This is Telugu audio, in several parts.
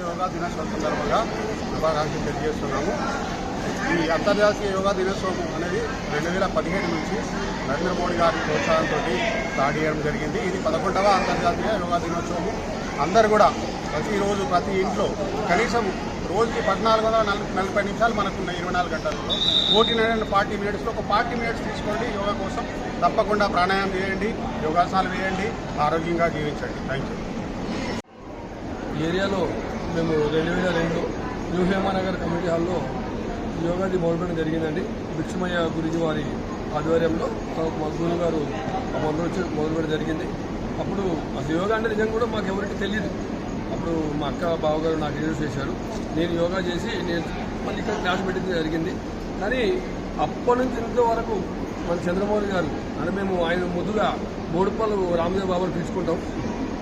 యోగా దినోత్సవం సందర్భంగా శుభాకాంక్షలు తెలియజేస్తున్నాము. ఈ అంతర్జాతీయ యోగా దినోత్సవం అనేది రెండు వేల పదిహేడు నుంచి నరేంద్ర మోడీ గారి ప్రోత్సాహంతో స్టార్ట్ చేయడం జరిగింది. ఇది పదకొండవ అంతర్జాతీయ యోగా దినోత్సవం అందరు కూడా ప్రతిరోజు ప్రతి ఇంట్లో కనీసం రోజుకి పద్నాలుగు వందల నలభై నలభై నిమిషాలు మనకున్న ఇరవై నాలుగు గంటలలో. ఫోర్టీ నైన్ అండ్ ఫార్టీ మినిట్స్లో ఒక ఫార్టీ మినిట్స్ తీసుకోండి. యోగా కోసం తప్పకుండా ప్రాణాయామం చేయండి యోగాసనాలు వేయండి ఆరోగ్యంగా జీవించండి. థ్యాంక్ యూ ఏరియాలో మేము రెండు వేల రెండు న్యూ హేమానగర్ కమ్యూనిటీ హాల్లో యోగాది మొదలుపెట్టడం జరిగిందండి. భిక్షమయ్య గురించి వారి ఆధ్వర్యంలో మా గురువు గారు మొదలు మొదలుపెట్టడం జరిగింది. అప్పుడు అసలు యోగా అంటే నిజంగా కూడా మాకు ఎవరికి తెలియదు అప్పుడు మా అక్క బావగారు నాకు ఇంట్రడ్యూస్ చేశారు. నేను యోగా చేసి నేను మళ్ళీ ఇక్కడ క్లాస్ పెట్టింది జరిగింది. కానీ అప్పటి నుంచి ఇంతవరకు మన చంద్రమోహన్ గారు అని మేము ఆయన ముద్దుగా మూడుపల్లు రామదేవ్ బాబాను పిలుచుకుంటాం.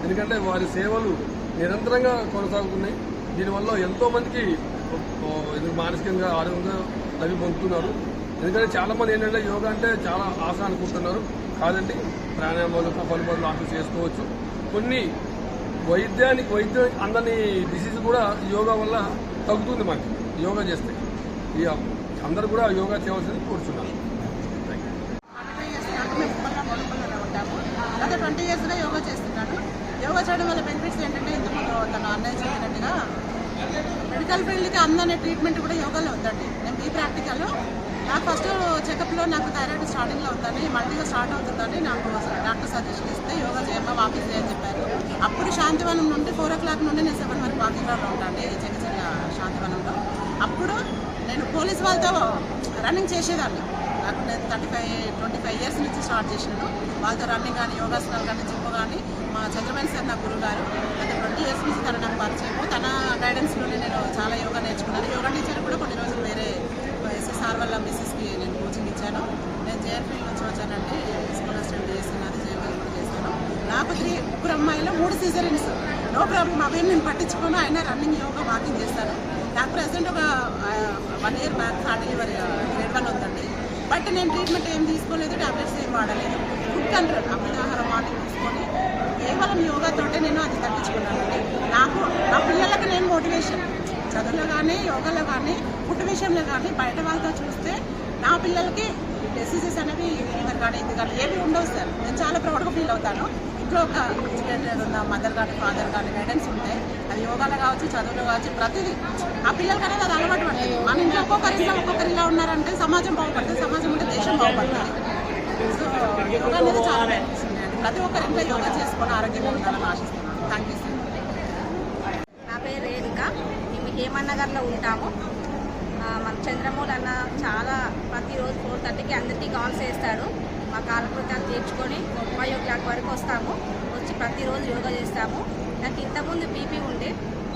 ఎందుకంటే వారి సేవలు నిరంతరంగా కొనసాగుతున్నాయి. దీనివల్ల ఎంతోమందికి ఎందుకు మానసికంగా ఆరోగ్యంగా లభి పొందుతున్నారు. ఎందుకంటే చాలామంది ఏంటంటే యోగా అంటే చాలా ఆశ అనుకుంటున్నారు. కాదండి ప్రాణాయామాలు కపాలు లాంటివి చేసుకోవచ్చు. కొన్ని వైద్యానికి వైద్యం అందని డిసీజ్ కూడా యోగా వల్ల తగ్గుతుంది మనకి యోగా చేస్తే. ఇక అందరు కూడా యోగా చేయవలసింది కూర్చున్నారు గత ట్వంటీ ఇయర్స్గా యోగా చేస్తున్నాను. యోగా చేయడం వల్ల బెనిఫిట్స్ ఏంటంటే ఇంతకుముందు తను అన్నయ్య చెప్పినట్టుగా మెడికల్ ఫీల్డ్కి అందనే ట్రీట్మెంట్ కూడా యోగాలో ఉందండి. నేను బీ ప్రాక్టికల్. నాకు ఫస్ట్ చెకప్లో నాకు థైరాయిడ్ స్టార్టింగ్లో ఉందని మల్టీగా స్టార్ట్ అవుతుందని నాకు డాక్టర్ సజెషన్ ఇస్తే యోగా చేయమ్మా వాకింగ్ చేయని చెప్పారు. అప్పుడు శాంతివనం నుండి ఫోర్ ఓ క్లాక్ నుండి నేను సెవెన్ వరకు వాకింగ్ రోడ్లో ఉంటాను చెక్కచెల్ల శాంతివనంలో. అప్పుడు నేను పోలీస్ వాళ్ళతో రన్నింగ్ చేసేదాన్ని. నాకు నేను thirty five twenty five years నుంచి స్టార్ట్ చేసినాను. వాళ్ళతో రన్నింగ్ కానీ యోగాసనాలు కానీ జిమ్ కానీ మా చంద్రబాబు సార్ నా గురువు గారు గత ట్వంటీ ఇయర్స్ నుంచి తన నాకు పరిచయము తన గైడెన్స్లోనే నేను చాలా యోగా నేర్చుకున్నాను. యోగా టీచర్ కూడా కొన్ని రోజులు వేరే ఎస్ఎస్ఆర్ వల్ల మిస్సెస్కి నేను కోచింగ్ ఇచ్చాను. నేను జేఎన్ఫీల్డ్ నుంచి వచ్చానండి. స్కూల్ అసిస్టెంట్ చేస్తున్నాను జేఎన్ఫీల్డ్ కూడా చేస్తాను. నాకు త్రీ ముగ్గురు అమ్మాయిలో మూడు సీజరీన్స్ నో ప్రాబ్లం. అవేం నేను పట్టించుకోను. అయినా రన్నింగ్ యోగా వాకింగ్ చేస్తాను నాకు ప్రజెంట్ ఒక one year back third delivery grade one ఉందండి. బట్ నేను ట్రీట్మెంట్ ఏం తీసుకోలేదు. టాబ్లెట్స్ ఏం వాడలేదు. ఫుడ్ కంట్రోల్ అమృతాహారం మార్నింగ్ తీసుకొని కేవలం యోగాతోటే నేను అది తగ్గించుకున్నానండి నాకు నా పిల్లలకి నేను మోటివేషన్. చదువులో కానీ యోగాలో కానీ ఫుడ్ విషయంలో కానీ బయట వాళ్ళతో చూస్తే నా పిల్లలకి డిసీజెస్ అనేవి ఫీవర్ కానీ ఇది కానీ ఏమి ఉండవు సార్. నేను చాలా ప్రౌడ్గా ఫీల్ అవుతాను. ఇంట్లో ఒక ఎడ్యుకేటెడ్ ఉన్న మదర్ కానీ ఫాదర్ కానీ గైడెన్స్ ఉంటే అది యోగాలో కావచ్చు చదువులో కావచ్చు ప్రతిదీ ఆ పిల్లలకి అనేది అది అలవాటు పడుతుంది మన ఇంట్లో ఒక్కొక్కరిలో ఒక్కొక్కరిలా ఉన్నారంటే సమాజం బాగుపడుతుంది సమాజం ఉంటే దేశం బాగుపడుతుంది. సో యోగా అనేది చాలా బెనిఫిట్స్ ప్రతి ఒక్కరి ఇంట్లో యోగా చేసుకొని ఆరోగ్యంగా ఉండాలని ఆశిస్తున్నాను. థ్యాంక్ యూ సార్ నా పేరు రేణుక. మేము హేమన్నగర్లో ఉంటాము. మాకు మన అన్న చాలా ప్రతిరోజు ఫోర్ థర్టీకి అందరికీ కాల్స్ వేస్తాడు మా కాలకృత్యాలు తీర్చుకొని ఫైవ్ ఓ క్లాక్ వరకు వస్తాము. వచ్చి ప్రతిరోజు యోగా చేస్తాము. నాకు ఇంతకుముందు బీపీ ఉండే.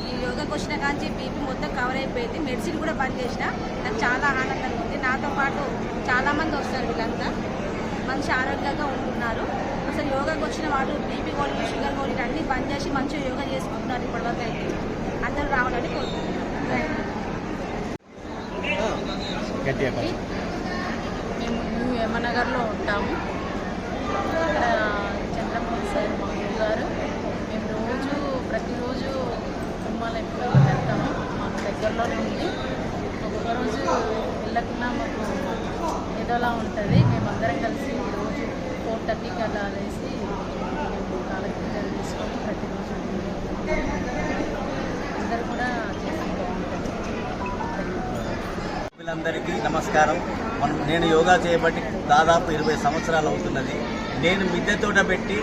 ఈ యోగాకి వచ్చిన కాంచి బీపీ మొత్తం కవర్ అయిపోయింది. మెడిసిన్ కూడా బంద్ చేసిన. నాకు చాలా ఆనందంగా ఉంది. నాతో పాటు చాలామంది వస్తారు వీళ్ళంతా. మంచి ఆరోగ్యంగా ఉంటున్నారు. అసలు యోగాకి వచ్చిన వాళ్ళు బీపీ గోళీలు షుగర్ గోళీలు అన్నీ బంద్ చేసి మంచిగా యోగా చేసుకుంటున్నారు ఇప్పటివరకు అయితే. అందరూ రావాలని కోరుకుంటున్నాను మేము న్యూ యమనగర్లో ఉంటాము. ఇక్కడ చంద్రమోహన్ సార్ మా గారు మేము రోజు ప్రతిరోజు ఎప్పుడు వెళ్తాము మాకు దగ్గరలోనే ఉంది. ఒక్కొక్క రోజు వెళ్ళకుండా మాకు ఏదోలా ఉంటుంది. అందరం కలిసి రోజు ఫోర్ థర్టీకి అలా అనేసి కాలకృత్యాలు తీసుకొని ప్రతిరోజు అందరూ కూడా చేసి నమస్కారం. మనం నేను యోగా చేయబట్టి దాదాపు ఇరవై సంవత్సరాలు అవుతున్నది. నేను మిద్దె తోట పెట్టి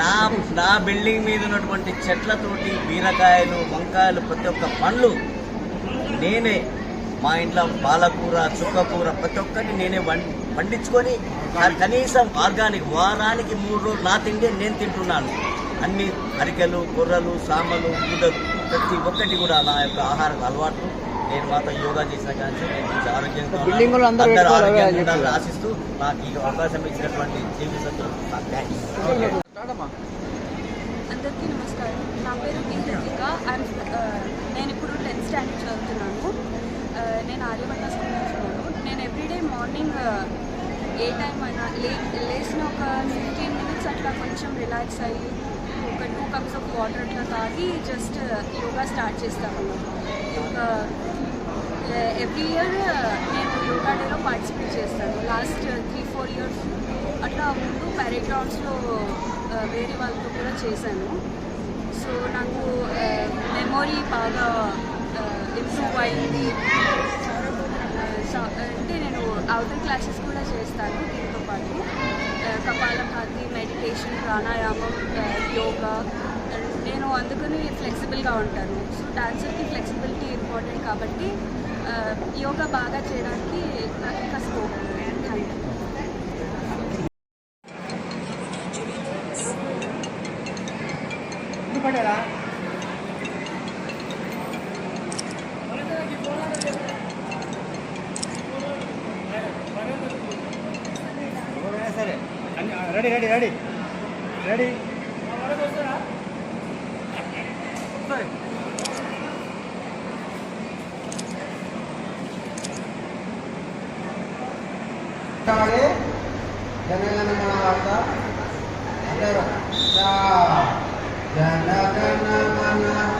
నా నా బిల్డింగ్ మీద ఉన్నటువంటి చెట్లతోటి బీరకాయలు వంకాయలు ప్రతి ఒక్క పండ్లు నేనే మా ఇంట్లో పాలకూర చుక్కకూర ప్రతి ఒక్కటి నేనే వండి పండించుకొని కనీసం ఆర్గానిక్ వారానికి మూడు రోజులు నా తిండి నేను తింటున్నాను. అన్ని అరికెలు కొర్రలు సామలు ముద్దలు ప్రతి ఒక్కటి కూడా నా యొక్క ఆహార అలవాట్లు నేను మాత్రం యోగా చేసిన కానీ నేను ఆరోగ్యంగా. అందరూ ఆరోగ్యంగా ఆశిస్తూ నాకు ఈ అవకాశం ఇచ్చినటువంటి జీవి సత్తులకు థ్యాంక్స్ అందరికీ నమస్కారం. నా పేరు ఐఎమ్ నేను ఇప్పుడు టెన్త్ స్టాండర్డ్ చదువుతున్నాను. Uh, నేను ఆర్యభట్ట స్కూల్ నేను ఎవ్రీడే మార్నింగ్ ఏ టైం అయినా లే లేచిన ఒక ఫిఫ్టీన్ మినిట్స్ అట్లా కొంచెం రిలాక్స్ అయ్యి ఒక టూ కప్స్ ఆఫ్ వాటర్ అట్లా తాగి జస్ట్ యోగా స్టార్ట్ చేస్తాను ఒక ఎవ్రీ ఇయర్ నేను యోగా డేలో పార్టిసిపేట్ చేస్తాను. లాస్ట్ త్రీ ఫోర్ ఇయర్స్ అట్లా ముందు ప్యారెడ్ గ్రౌండ్స్లో uh, వేరే వాళ్ళతో కూడా చేశాను. సో నాకు uh, మెమొరీ బాగా uh, ఇంప్రూవ్ అయింది. అంటే నేను అవుటర్ క్లాసెస్ కూడా చేస్తాను దీంతో పాటు. కపాలభాతి మెడిటేషన్ ప్రాణాయామం యోగా నేను అందుకని ఫ్లెక్సిబుల్గా ఉంటాను. సో డాన్సర్కి ఫ్లెక్సిబిలిటీ ఇంపార్టెంట్ కాబట్టి యోగా బాగా చేయడానికి నాకు ఇంకా స్కోప్ ఉంది. Thank you ready ready ready ready జనగణ వార్త అందరూ జనగణ మన